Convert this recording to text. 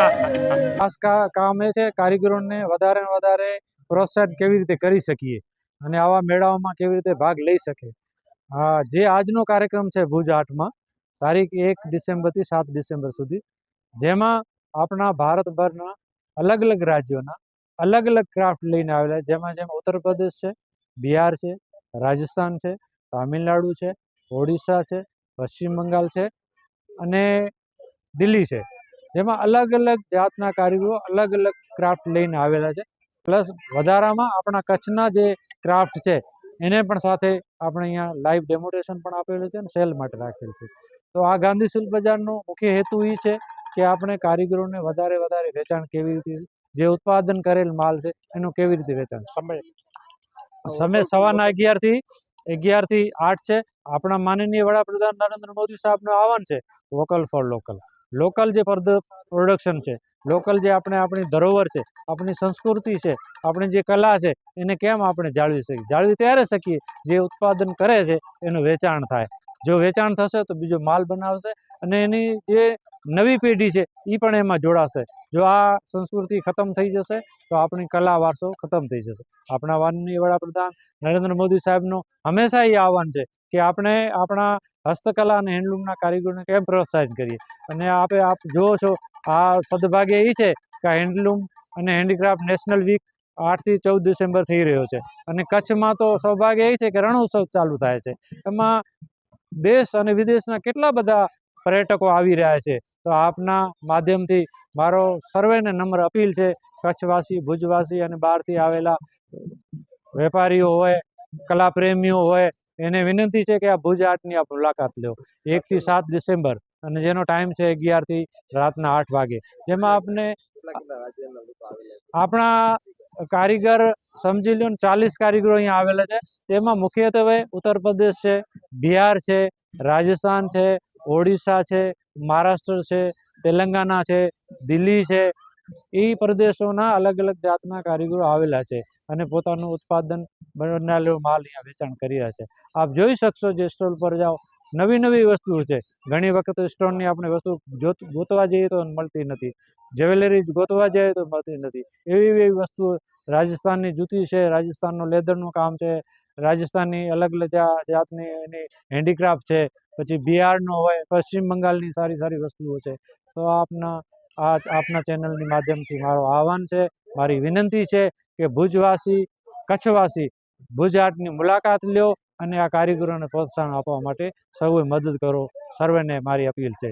ખાસ કામ એ છે કારીગરોને વધારે ને વધારે પ્રોત્સાહિત કેવી રીતે કરી શકીએ અને આવા મેળાઓમાં કેવી રીતે ભાગ લઈ શકે. જે આજનો કાર્યક્રમ છે ભુજ આઠમાં, તારીખ એક ડિસેમ્બરથી સાત ડિસેમ્બર સુધી, જેમાં આપણા ભારતભરના અલગ અલગ રાજ્યોના અલગ અલગ ક્રાફ્ટ લઈને આવેલા જેમાં જેમ ઉત્તર પ્રદેશ છે, બિહાર છે, રાજસ્થાન છે, તામિલનાડુ છે, ઓડિશા છે, પશ્ચિમ બંગાળ છે અને દિલ્હી છે. જેમાં અલગ અલગ જાતના કારીગરો અલગ અલગ ક્રાફ્ટ લઈને આવેલા છે. પ્લસ વધારામાં આપણા કચ્છના જે ક્રાફ્ટ છે એને પણ સાથે આપણે અહીંયા લાઈવ ડેમોન્સ્ટ્રેશન પણ આપેલું છે અને સેલ માટે રાખેલ છે. તો આ ગાંધી શિલ્પ બજારનો મુખ્ય હેતુ એ છે કે આપણે કારીગરોને વધારે વધારે વેચાણ કેવી રીતે જે ઉત્પાદન કરેલ માલ છે એનું કેવી રીતે વેચાણ. સમય. સમય સવારના અગિયારથી અગિયારથી આઠ છે. આપણા માનનીય વડાપ્રધાન નરેન્દ્ર મોદી સાહેબનું આહવાન છે વોકલ ફોર લોકલ લોકલ જે પ્રોડક્શન છે લોકલ જે આપણે આપણી ધરોહર છે, આપણી સંસ્કૃતિ છે, આપણી જે કલા છે, એને કેમ આપણે જાળવી શકીએ? જાળવી ત્યારે શકીએ જે ઉત્પાદન કરે છે, એનું વેચાણ થાય. જો વેચાણ થશે તો બીજો માલ બનાવશે અને એની જે નવી પેઢી છે એ પણ એમાં જોડાશે. જો આ સંસ્કૃતિ ખતમ થઈ જશે, તો આપણી કલા વારસો ખતમ થઈ જશે. આપણા માનનીય વડાપ્રધાન નરેન્દ્ર મોદી સાહેબનું હંમેશા એ આહવાન છે કે આપણે આપણા હસ્તકલા અને હેન્ડલૂમના કારીગરોને કેમ પ્રોત્સાહિત કરીએ? અને આપે, આપ જુઓ છો, આ સદભાગ્ય એ છે કે હેન્ડલૂમ અને હેન્ડીક્રાફ્ટ નેશનલ વીક આઠથી ચૌદ ડિસેમ્બર થઈ રહ્યો છે. અને કચ્છમાં તો સૌભાગ્ય એ છે કે રણોત્સવ ચાલુ થાય છે. એમાં દેશ અને વિદેશના કેટલા બધા પર્યટકો આવી રહ્યા છે. તો આપના માધ્યમથી મારો સર્વેને નમ્ર અપીલ છે, કચ્છવાસી, ભુજવાસી અને બહારથી આવેલા વેપારીઓ હોય, કલાપ્રેમીઓ હોય, એને વિનંતી છે કે આ ભુજ આર્ટની આપ મુલાકાત લો. એકથી સાત ડિસેમ્બર અને જેનો ટાઈમ છે અગિયારથી રાતના આઠ વાગે. જેમાં આપને આપણા કારીગર સમજી લો ચાલીસ કારીગરો અહીંયા આવેલા છે. તેમાં મુખ્યત્વે ઉત્તર પ્રદેશ છે, બિહાર છે, રાજસ્થાન છે ઓડિશા છે, મહારાષ્ટ્ર છે, તેલંગાના છે, દિલ્હી છે, એ પ્રદેશોના અલગ અલગ જાતના કારીગરો આવેલા છે અને પોતાનું ઉત્પાદન બનાવેલો માલ અહીંયા વેચાણ કરી રહ્યા છે. આપ જોઈ શકશો જે સ્ટોલ પર જાઓ, નવી નવી વસ્તુઓ છે. ઘણી વખત સ્ટોનની આપણે વસ્તુ ગોતવા જઈએ તો મળતી નથી. જ્વેલરી ગોતવા જઈએ તો મળતી નથી. એવી એવી વસ્તુઓ રાજસ્થાનની જૂતી છે, રાજસ્થાનનું લેધરનું કામ છે રાજસ્થાનની અલગ અલગ જાતની એની હેન્ડીક્રાફ્ટ છે, પછી બિહારનો હોય, પશ્ચિમ બંગાળની સારી સારી વસ્તુઓ છે. તો આપના આ આપના ચેનલની માધ્યમથી મારો આહવાન છે, મારી વિનંતી છે કે ભુજવાસી, કચ્છવાસી ભુજ આર્ટની મુલાકાત લ્યો અને આ કારીગરોને પ્રોત્સાહન આપવા માટે સૌએ મદદ કરો. સર્વેને મારી અપીલ છે.